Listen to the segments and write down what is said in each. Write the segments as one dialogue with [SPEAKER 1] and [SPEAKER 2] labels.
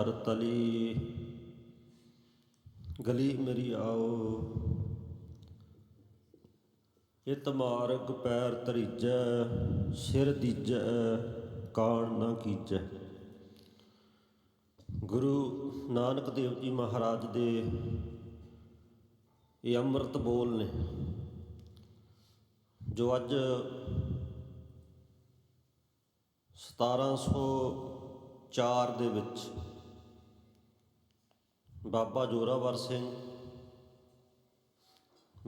[SPEAKER 1] ਹਰ ਤਲੀ ਗਲੀ ਮੇਰੀ ਆਓ। ਇਤ ਮਾਰਗ ਪੈਰ ਧਰੀਜੈ, ਸਿਰ ਦੀਜੈ, ਕਾਣ ਨਾ ਕੀਜੈ। ਗੁਰੂ ਨਾਨਕ ਦੇਵ ਜੀ ਮਹਾਰਾਜ ਦੇ ਇਹ ਅੰਮ੍ਰਿਤ ਬੋਲ ਨੇ, ਜੋ ਅੱਜ 1704 ਦੇ ਵਿੱਚ ਬਾਬਾ ਜੋਰਾਵਰ ਸਿੰਘ,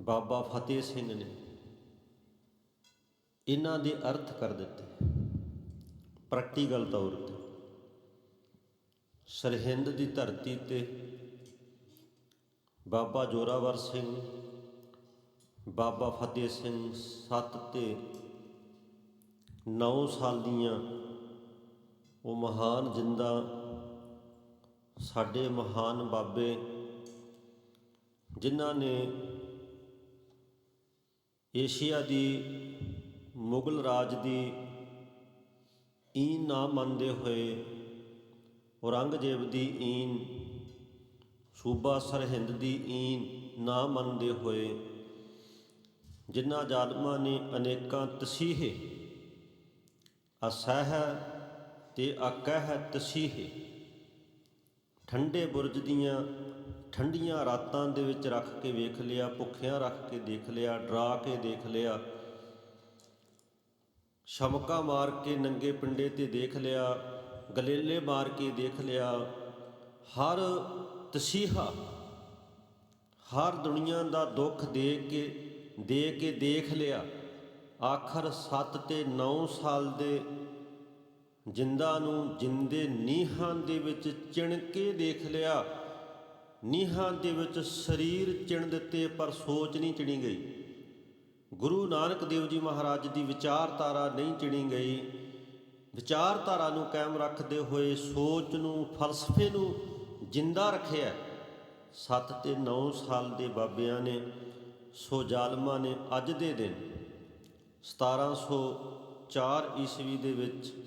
[SPEAKER 1] ਬਾਬਾ ਫਤਿਹ ਸਿੰਘ ਨੇ ਇਹਨਾਂ ਦੇ ਅਰਥ ਕਰ ਦਿੱਤੇ। ਪ੍ਰੈਕਟੀਕਲ ਤੌਰ ਤੇ ਸਰਹਿੰਦ ਦੀ ਧਰਤੀ ਤੇ ਬਾਬਾ ਜੋਰਾਵਰ ਸਿੰਘ, ਬਾਬਾ ਫਤਿਹ ਸਿੰਘ ਸੱਤ ਤੇ 9 ਸਾਲ ਦੀਆਂ ਉਹ ਮਹਾਨ ਜਿੰਦਾ ਸਾਡੇ ਮਹਾਨ ਬਾਬੇ ਜਿਨ੍ਹਾਂ ਨੇ ਏਸ਼ੀਆ ਦੀ ਮੁਗਲ ਰਾਜ ਦੀ ਈਨ ਨਾ ਮੰਨਦੇ ਹੋਏ ਔਰੰਗਜ਼ੇਬ ਦੀ ਈਨ, ਸੂਬਾ ਸਰਹਿੰਦ ਦੀ ਈਨ ਨਾ ਮੰਨਦੇ ਹੋਏ ਜਿਨ੍ਹਾਂ ਜ਼ਾਲਮਾਂ ਨੇ ਅਨੇਕਾਂ ਤਸੀਹੇ, ਅਸਹਿ ਤੇ ਅਕਹਿ ਤਸੀਹੇ ਠੰਡੇ ਬੁਰਜ ਦੀਆਂ ਠੰਡੀਆਂ ਰਾਤਾਂ ਦੇ ਵਿੱਚ ਰੱਖ ਕੇ ਵੇਖ ਲਿਆ, ਭੁੱਖਿਆਂ ਰੱਖ ਕੇ ਦੇਖ ਲਿਆ, ਡਰਾ ਕੇ ਦੇਖ ਲਿਆ, ਸ਼ਮਕਾ ਮਾਰ ਕੇ ਨੰਗੇ ਪਿੰਡੇ ਤੇ ਦੇਖ ਲਿਆ, ਗਲੇਲੇ ਮਾਰ ਕੇ ਦੇਖ ਲਿਆ, ਹਰ ਤਸੀਹਾ, ਹਰ ਦੁਨੀਆ ਦਾ ਦੁੱਖ ਦੇ ਕੇ ਦੇ ਕੇ ਦੇਖ ਲਿਆ, ਆਖਰ 7 ਤੇ 9 ਸਾਲ ਦੇ ਜਿੰਦਾ ਨੂੰ ਜਿੰਦੇ ਨੀਹਾਂ ਦੇ ਵਿੱਚ ਚਿਣ ਕੇ ਦੇਖ ਲਿਆ। ਨੀਹਾਂ ਦੇ ਵਿੱਚ ਸਰੀਰ ਚਿਣ ਦਿੱਤੇ, ਪਰ ਸੋਚ ਨਹੀਂ ਚਿਣੀ ਗਈ। ਗੁਰੂ ਨਾਨਕ ਦੇਵ ਜੀ ਮਹਾਰਾਜ ਦੀ ਵਿਚਾਰਧਾਰਾ ਨਹੀਂ ਚਿਣੀ ਗਈ। ਵਿਚਾਰਧਾਰਾ ਨੂੰ ਕਾਇਮ ਰੱਖਦੇ ਹੋਏ ਸੋਚ ਨੂੰ, ਫਲਸਫੇ ਨੂੰ ਜਿੰਦਾ ਰੱਖਿਆ। 7 ਤੇ 9 ਸਾਲ ਦੇ ਬਾਬਿਆਂ ਨੇ, ਸੋ ਜ਼ਾਲਮਾਂ ਨੇ ਅੱਜ ਦੇ ਦਿਨ। 1704 ਈਸਵੀ ਦੇ ਵਿੱਚ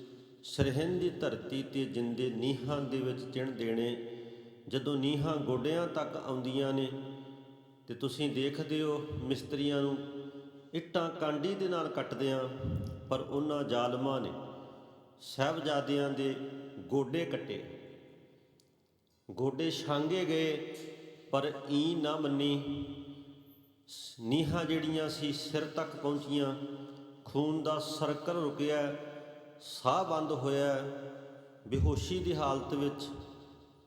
[SPEAKER 1] ਸਰਹਿੰਦ ਦੀ ਧਰਤੀ ਤੇ ਜਿੰਦੇ ਨੀਹਾਂ ਦੇ ਵਿੱਚ ਚਿਣ ਦੇਣੇ, ਜਦੋਂ ਨੀਹਾਂ ਗੋਡਿਆਂ ਤੱਕ ਆਉਂਦੀਆਂ ਨੇ, ਤੇ ਤੁਸੀਂ ਦੇਖਦੇ ਹੋ ਮਿਸਤਰੀਆਂ ਨੂੰ, ਇੱਟਾਂ ਕਾਂਡੀ ਦੇ ਨਾਲ ਕੱਟਦਿਆਂ, ਪਰ ਉਹਨਾਂ ਜ਼ਾਲਮਾਂ ਨੇ ਸਹਿਬਜ਼ਾਦਿਆਂ ਦੇ ਗੋਡੇ ਕੱਟੇ। ਗੋਡੇ ਛਾਂਗੇ ਗਏ, ਪਰ ਈ ਨਾ ਮੰਨੀ। ਨੀਹਾਂ ਜਿਹੜੀਆਂ ਸੀ ਸਿਰ ਤੱਕ ਪਹੁੰਚੀਆਂ, ਖੂਨ ਦਾ ਸਰਕਲ ਰੁਕਿਆ ਸਾਹ ਬੰਦ ਹੋਇਆ ਬੇਹੋਸ਼ੀ ਦੀ ਹਾਲਤ ਵਿੱਚ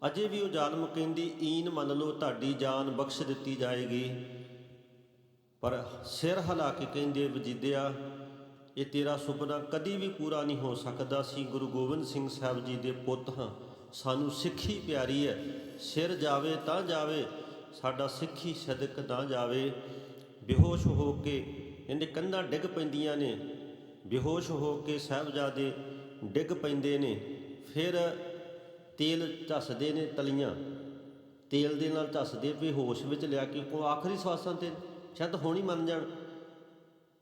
[SPEAKER 1] ਅਜੇ ਵੀ ਉਹ ਜ਼ਾਲਮ ਕਹਿੰਦੀ, ਈਨ ਮੰਨ ਲਓ ਤੁਹਾਡੀ ਜਾਨ ਬਖਸ਼ ਦਿੱਤੀ ਜਾਏਗੀ। ਪਰ ਸਿਰ ਹਿਲਾ ਕੇ ਕਹਿੰਦੇ, ਵਜੀਦਿਆ, ਇਹ ਤੇਰਾ ਸੁਪਨਾ ਕਦੀ ਵੀ ਪੂਰਾ ਨਹੀਂ ਹੋ ਸਕਦਾ। ਸੀ ਗੁਰੂ ਗੋਬਿੰਦ ਸਿੰਘ ਸਾਹਿਬ ਜੀ ਦੇ ਪੁੱਤ ਹਾਂ, ਸਾਨੂੰ ਸਿੱਖੀ ਪਿਆਰੀ ਹੈ। ਸਿਰ ਜਾਵੇ ਤਾਂ ਜਾਵੇ, ਸਾਡਾ ਸਿੱਖੀ ਸਦਕ ਨਾ ਜਾਵੇ। ਬੇਹੋਸ਼ ਹੋ ਕੇ ਇਹਦੇ ਕੰਧਾਂ ਡਿੱਗ ਪੈਂਦੀਆਂ ਨੇ। ਬੇਹੋਸ਼ ਹੋ ਕੇ ਸਾਹਿਬਜ਼ਾਦੇ ਡਿੱਗ ਪੈਂਦੇ ਨੇ, ਫਿਰ ਤੇਲ ਝੱਸਦੇ ਨੇ ਤਲੀਆਂ। ਤੇਲ ਦੇ ਨਾਲ ਝੱਸਦੇ ਬੇਹੋਸ਼ ਵਿੱਚ ਲਿਆ ਕੇ ਕੋ ਆਖਰੀ ਸਵਾਸਾਂ ਤੇ ਸ਼ਾਇਦ ਹੋਣੀ ਮੰਨ ਜਾਣ।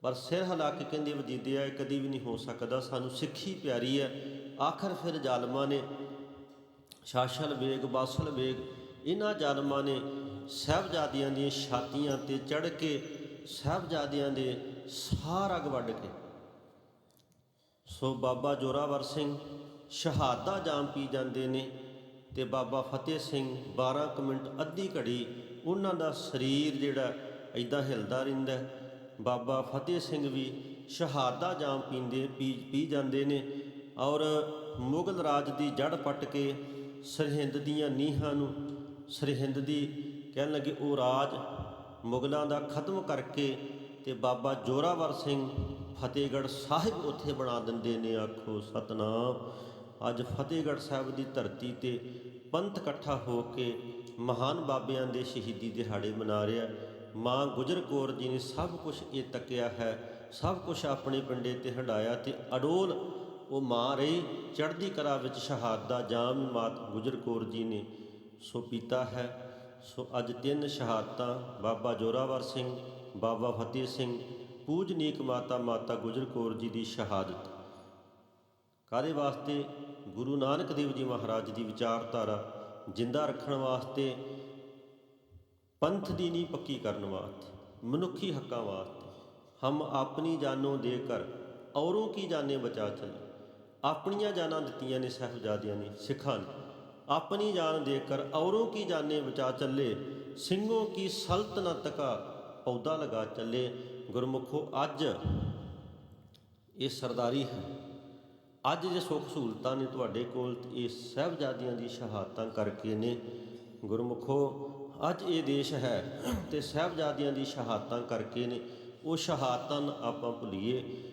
[SPEAKER 1] ਪਰ ਸਿਰ ਹਿਲਾ ਕੇ ਕਹਿੰਦੇ ਵਜੀਦੇ ਆ ਇਹ ਕਦੀ ਵੀ ਨਹੀਂ ਹੋ ਸਕਦਾ, ਸਾਨੂੰ ਸਿੱਖੀ ਪਿਆਰੀ ਹੈ। ਆਖਰ ਫਿਰ ਜ਼ਾਲਮਾਂ ਨੇ, ਸ਼ਾਸਲ ਵੇਗ, ਬਾਸਲ ਵੇਗ। ਇਹਨਾਂ ਜ਼ਾਲਮਾਂ ਨੇ ਸਹਿਬਜ਼ਾਦਿਆਂ ਦੀਆਂ ਛਾਤੀਆਂ ਤੇ ਚੜ ਕੇ, ਸਹਿਬਜ਼ਾਦਿਆਂ ਦੇ ਸਾਹ ਰਗ ਵੱਢ ਕੇ ਸੋ ਬਾਬਾ ਜੋਰਾਵਰ ਸਿੰਘ ਸ਼ਹਾਦਾ ਜਾਮ ਪੀ ਜਾਂਦੇ ਨੇ ਤੇ ਬਾਬਾ ਫਤਿਹ ਸਿੰਘ 12 ਕੁ ਮਿੰਟ ਅੱਧੀ ਘੜੀ ਉਹਨਾਂ ਦਾ ਸਰੀਰ ਜਿਹੜਾ ਐਦਾਂ ਹਿਲਦਾ ਰਹਿੰਦਾ ਬਾਬਾ ਫਤਿਹ ਸਿੰਘ ਵੀ ਸ਼ਹਾਦਾ ਜਾਮ ਪੀਂਦੇ, ਪੀ ਪੀ ਜਾਂਦੇ ਨੇ ਔਰ ਮੁਗਲ ਰਾਜ ਦੀ ਜੜ ਪੱਟ ਕੇ ਸਰਹਿੰਦ ਦੀਆਂ ਨੀਹਾਂ ਨੂੰ ਸਰਹਿੰਦ ਦੀ ਕਹਿਣ ਲੱਗੇ ਉਹ ਰਾਜ ਮੁਗਲਾਂ ਦਾ ਖਤਮ ਕਰਕੇ ਤੇ ਬਾਬਾ ਜੋਰਾਵਰ ਸਿੰਘ ਫਤਿਹਗੜ੍ਹ ਸਾਹਿਬ ਉੱਥੇ ਬਣਾ ਦਿੰਦੇ ਨੇ, ਆਖੋ ਸਤਨਾਮ। ਅੱਜ ਫਤਿਹਗੜ੍ਹ ਸਾਹਿਬ ਦੀ ਧਰਤੀ ਤੇ ਪੰਥ ਇਕੱਠਾ ਹੋ ਕੇ ਮਹਾਨ ਬਾਬਿਆਂ ਦੇ ਸ਼ਹੀਦੀ ਦਿਹਾੜੇ ਮਨਾ ਰਿਹਾ ਮਾਂ ਗੁਜਰ ਕੌਰ ਜੀ ਨੇ ਸਭ ਕੁਝ ਇਹ ਤੱਕਿਆ ਹੈ, ਸਭ ਕੁਝ ਆਪਣੇ ਪਿੰਡੇ ਤੇ ਹੰਡਾਇਆ ਤੇ ਅਡੋਲ ਉਹ ਮਾਂ ਰਹੀ, ਚੜ੍ਹਦੀ ਕਲਾ ਵਿੱਚ ਸ਼ਹਾਦਤਾਂ ਜਾਮ ਮਾਤ ਗੁਜਰ ਕੌਰ ਜੀ ਨੇ ਸੋ ਪੀਤਾ ਹੈ। ਸੋ ਅੱਜ ਤਿੰਨ ਸ਼ਹਾਦਤਾਂ, ਬਾਬਾ ਜੋਰਾਵਰ ਸਿੰਘ, ਬਾਬਾ ਫਤਿਹ ਸਿੰਘ ਪੂਜਨੀਕ ਮਾਤਾ ਮਾਤਾ ਗੁਜਰ ਕੌਰ ਜੀ ਦੀ ਸ਼ਹਾਦਤ। ਕਾਦੇ ਵਾਸਤੇ? ਗੁਰੂ ਨਾਨਕ ਦੇਵ ਜੀ ਮਹਾਰਾਜ ਦੀ ਵਿਚਾਰਧਾਰਾ ਜਿੰਦਾ ਰੱਖਣ ਵਾਸਤੇ, ਪੰਥ ਦੀ ਨੀਂਹ ਪੱਕੀ ਕਰਨ ਵਾਸਤੇ, ਮਨੁੱਖੀ ਹੱਕਾਂ ਵਾਸਤੇ। ਹਮ ਆਪਣੀ ਜਾਨੋਂ ਦੇ ਕਰ ਔਰੋਂ ਕੀ ਜਾਨੇ ਬਚਾ ਚਲੇ? ਆਪਣੀਆਂ ਜਾਨਾਂ ਦਿੱਤੀਆਂ ਨੇ ਸਾਹਿਬਜ਼ਾਦਿਆਂ ਨੇ, ਸਿੱਖਾਂ ਨੇ। ਆਪਣੀ ਜਾਨ ਦੇ ਕਰ ਔਰੋਂ ਕੀ ਜਾਨੇ ਬਚਾ ਚੱਲੇ? ਸਿੰਘੋਂ ਕੀ ਸਲਤਨਤ ਕਾ ਪੌਦਾ ਲਗਾ ਚੱਲੇ? ਗੁਰਮੁਖੋ, ਅੱਜ ਇਹ ਸਰਦਾਰੀ ਹੈ। ਅੱਜ ਜੇ ਸੁੱਖ ਸਹੂਲਤਾਂ ਨੇ ਤੁਹਾਡੇ ਕੋਲ ਤੇ ਇਹ ਸਹਿਬਜ਼ਾਦੀਆਂ ਦੀ ਸ਼ਹਾਦਤਾਂ ਕਰਕੇ ਨੇ। ਗੁਰਮੁਖੋ, ਅੱਜ ਇਹ ਦੇਸ਼ ਹੈ ਤੇ ਸਹਿਬਜ਼ਾਦੀਆਂ ਦੀ ਸ਼ਹਾਦਤਾਂ ਕਰਕੇ ਨੇ। ਉਹ ਸ਼ਹਾਦਤਾਂ ਨੂੰ ਆਪਾਂ ਭੁੱਲੀਏ।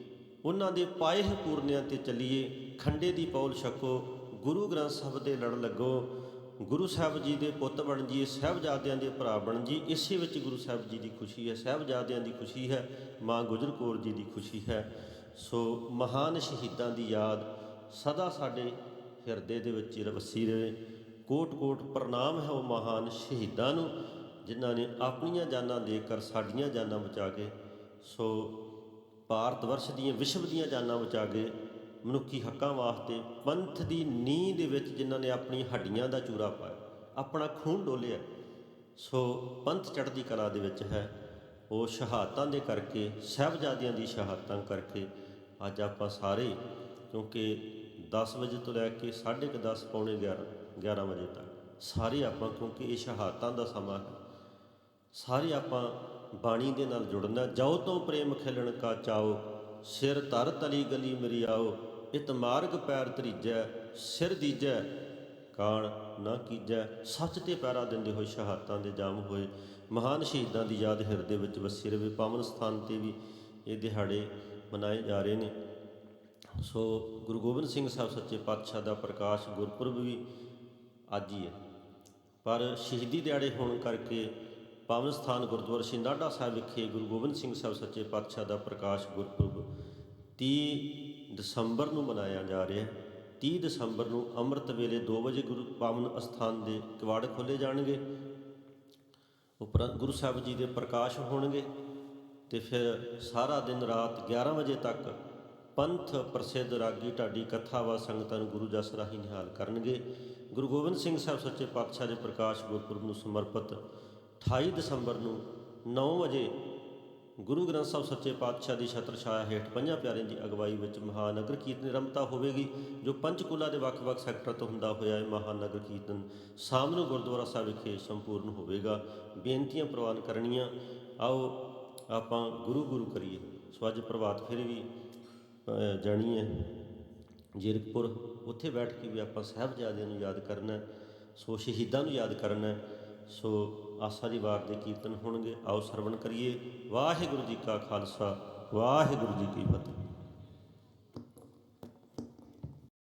[SPEAKER 1] ਉਹਨਾਂ ਦੇ ਪਾਏ ਪੂਰਨਿਆਂ ਤੇ ਚੱਲੀਏ। ਖੰਡੇ ਦੀ ਪੌਲ ਛਕੋ। ਗੁਰੂ ਗ੍ਰੰਥ ਸਾਹਿਬ ਦੇ ਲੜ ਲੱਗੋ। ਗੁਰੂ ਸਾਹਿਬ ਜੀ ਦੇ ਪੁੱਤ ਬਣ ਜੀ, ਸਹਿਬਜ਼ਾਦਿਆਂ ਦੇ ਭਰਾ ਬਣ ਜੀ, ਇਸੇ ਵਿੱਚ ਗੁਰੂ ਸਾਹਿਬ ਜੀ ਦੀ ਖੁਸ਼ੀ ਹੈ, ਸਹਿਬਜ਼ਾਦਿਆਂ ਦੀ ਖੁਸ਼ੀ ਹੈ, ਮਾਂ ਗੁਜਰ ਕੌਰ ਜੀ ਦੀ ਖੁਸ਼ੀ ਹੈ। ਸੋ ਮਹਾਨ ਸ਼ਹੀਦਾਂ ਦੀ ਯਾਦ ਸਦਾ ਸਾਡੇ ਹਿਰਦੇ ਦੇ ਵਿੱਚ ਵਸੀ ਰਹੇ। ਕੋਟ-ਕੋਟ ਪ੍ਰਣਾਮ ਹੈ ਉਹ ਮਹਾਨ ਸ਼ਹੀਦਾਂ ਨੂੰ, ਜਿਨ੍ਹਾਂ ਨੇ ਆਪਣੀਆਂ ਜਾਨਾਂ ਦੇ ਕਰ ਸਾਡੀਆਂ ਜਾਨਾਂ ਬਚਾ ਕੇ, ਸੋ ਭਾਰਤ ਵਰਸ਼ ਦੀਆਂ, ਵਿਸ਼ਵ ਦੀਆਂ ਜਾਨਾਂ ਬਚਾ ਕੇ ਮਨੁੱਖੀ ਹੱਕਾਂ ਵਾਸਤੇ ਪੰਥ ਦੀ ਨੀਂਹ ਦੇ ਵਿੱਚ ਜਿਨ੍ਹਾਂ ਨੇ ਆਪਣੀ ਹੱਡੀਆਂ ਦਾ ਚੂਰਾ ਪਾਇਆ, ਆਪਣਾ ਖੂਨ ਡੋਲਿਆ। ਸੋ ਪੰਥ ਚੜ੍ਹਦੀ ਕਲਾ ਦੇ ਵਿੱਚ ਹੈ। ਉਹ ਸ਼ਹਾਦਤਾਂ ਦੇ ਕਰਕੇ, ਸਹਿਬਜ਼ਾਦਿਆਂ ਦੀ ਸ਼ਹਾਦਤਾਂ ਕਰਕੇ ਅੱਜ ਆਪਾਂ ਸਾਰੇ, ਕਿਉਂਕਿ 10 ਵਜੇ ਤੋਂ ਲੈ ਕੇ 10:30 ਪੌਣੇ 11 11 ਵਜੇ ਤੱਕ ਸਾਰੇ ਆਪਾਂ, ਕਿਉਂਕਿ ਇਹ ਸ਼ਹਾਦਤਾਂ ਦਾ ਸਮਾਂ ਹੈ, ਸਾਰੇ ਆਪਾਂ ਬਾਣੀ ਦੇ ਨਾਲ ਜੁੜਨਾ। ਜਾਓ ਤੋਂ ਪ੍ਰੇਮ ਖਿਲਣ ਕਾ ਚਾਓ ਸਿਰ ਧਰ ਤਲੀ ਗਲੀ ਮੇਰੀ ਆਓ, ਇਤ ਮਾਰਗ ਪੈਰ ਧਰੀਜੈ, ਸਿਰ ਦੀਜੈ, ਕਾਣ ਨਾ ਕੀਜੈ। ਸੱਚ ਤੇ ਪੈਰਾ ਦਿੰਦੇ ਹੋਏ ਸ਼ਹਾਦਤਾਂ ਦੇ ਜਾਮ ਹੋਏ। ਮਹਾਨ ਸ਼ਹੀਦਾਂ ਦੀ ਯਾਦ ਹਿਰਦੇ ਵਿੱਚ ਵਸੀ ਰਵੇ ਪਾਵਨ ਸਥਾਨ ਤੇ ਵੀ ਇਹ ਦਿਹਾੜੇ ਮਨਾਏ ਜਾ ਰਹੇ ਨੇ। ਸੋ ਗੁਰੂ ਗੋਬਿੰਦ ਸਿੰਘ ਸਾਹਿਬ ਸੱਚੇ ਪਾਤਸ਼ਾਹ ਦਾ ਪ੍ਰਕਾਸ਼ ਗੁਰਪੁਰਬ ਵੀ ਅੱਜ ਹੀ ਹੈ। ਪਰ ਸ਼ਹੀਦੀ ਦਿਹਾੜੇ ਹੋਣ ਕਰਕੇ ਪਾਵਨ ਸਥਾਨ ਗੁਰਦੁਆਰਾ ਸ਼੍ਰੀ ਨਾਢਾ ਸਾਹਿਬ ਵਿਖੇ ਗੁਰੂ ਗੋਬਿੰਦ ਸਿੰਘ ਸਾਹਿਬ ਸੱਚੇ ਪਾਤਸ਼ਾਹ ਦਾ ਪ੍ਰਕਾਸ਼ ਗੁਰਪੁਰਬ 30 ਦਸੰਬਰ ਨੂੰ ਮਨਾਇਆ ਜਾ ਰਿਹਾ ਹੈ। 30 ਦਸੰਬਰ ਨੂੰ ਅੰਮ੍ਰਿਤ ਵੇਲੇ 2 ਵਜੇ ਗੁਰੂ ਪਾਵਨ ਅਸਥਾਨ ਦੇ ਕਿਵਾੜ ਖੋਲੇ ਜਾਣਗੇ। ਉਪਰੰਤ ਗੁਰੂ ਸਾਹਿਬ ਜੀ ਦੇ ਪ੍ਰਕਾਸ਼ ਹੋਣਗੇ ਤੇ ਫਿਰ ਸਾਰਾ ਦਿਨ ਰਾਤ 11 ਵਜੇ ਤੱਕ ਪੰਥ ਪ੍ਰਸਿੱਧ ਰਾਗੀ ਢਾਡੀ ਕਥਾ ਵਾ ਸੰਗਤਾਂ ਨੂੰ ਗੁਰੂ ਜਸ ਰਾਹੀਂ ਨਿਹਾਲ ਕਰਨਗੇ। ਗੁਰੂ ਗੋਬਿੰਦ ਸਿੰਘ ਸਾਹਿਬ ਸੱਚੇ ਪਾਤਸ਼ਾਹ ਦੇ ਪ੍ਰਕਾਸ਼ ਗੁਰਪੁਰਬ ਨੂੰ ਸਮਰਪਿਤ 28 ਦਸੰਬਰ ਨੂੰ 9 ਵਜੇ ਗੁਰੂ ਗ੍ਰੰਥ ਸਾਹਿਬ ਸੱਚੇ ਪਾਤਸ਼ਾਹ ਦੀ ਛਤਰ ਛਾਇਆ ਹੇਠ ਪੰਜਾਂ ਪਿਆਰਿਆਂ ਦੀ ਅਗਵਾਈ ਵਿੱਚ ਮਹਾਨਗਰ ਕੀਰਤਨ ਰਮਤਾ ਹੋਵੇਗੀ, ਜੋ ਪੰਚਕੂਲਾ ਦੇ ਵੱਖ-ਵੱਖ ਸੈਕਟਰ ਤੋਂ ਹੁੰਦਾ ਹੋਇਆ ਇਹ ਮਹਾਨਗਰ ਕੀਰਤਨ ਸ਼ਾਮ ਨੂੰ ਗੁਰਦੁਆਰਾ ਸਾਹਿਬ ਵਿਖੇ ਸੰਪੂਰਨ ਹੋਵੇਗਾ। ਬੇਨਤੀਆਂ ਪ੍ਰਵਾਨ ਕਰਨੀਆਂ। ਆਓ ਆਪਾਂ ਗੁਰੂ ਗੁਰੂ ਕਰੀਏ। ਸੋ ਅੱਜ ਪ੍ਰਭਾਤ ਫਿਰ ਵੀ ਜਾਣੀ ਹੈ ਜੀਰਕਪੁਰ। ਉੱਥੇ ਬੈਠ ਕੇ ਵੀ ਆਪਾਂ ਸਾਹਿਬਜ਼ਾਦਿਆਂ ਨੂੰ ਯਾਦ ਕਰਨਾ ਸੋ ਸ਼ਹੀਦਾਂ ਨੂੰ ਯਾਦ ਕਰਨਾ ਸੋ ਆਸਾ ਦੀ ਵਾਰ ਦੇ ਕੀਰਤਨ ਹੋਣਗੇ। ਆਓ ਸਰਵਣ ਕਰੀਏ। ਵਾਹਿਗੁਰੂ ਜੀ ਕਾ ਖਾਲਸਾ, ਵਾਹਿਗੁਰੂ ਜੀ ਕੀ ਫਤਿਹ।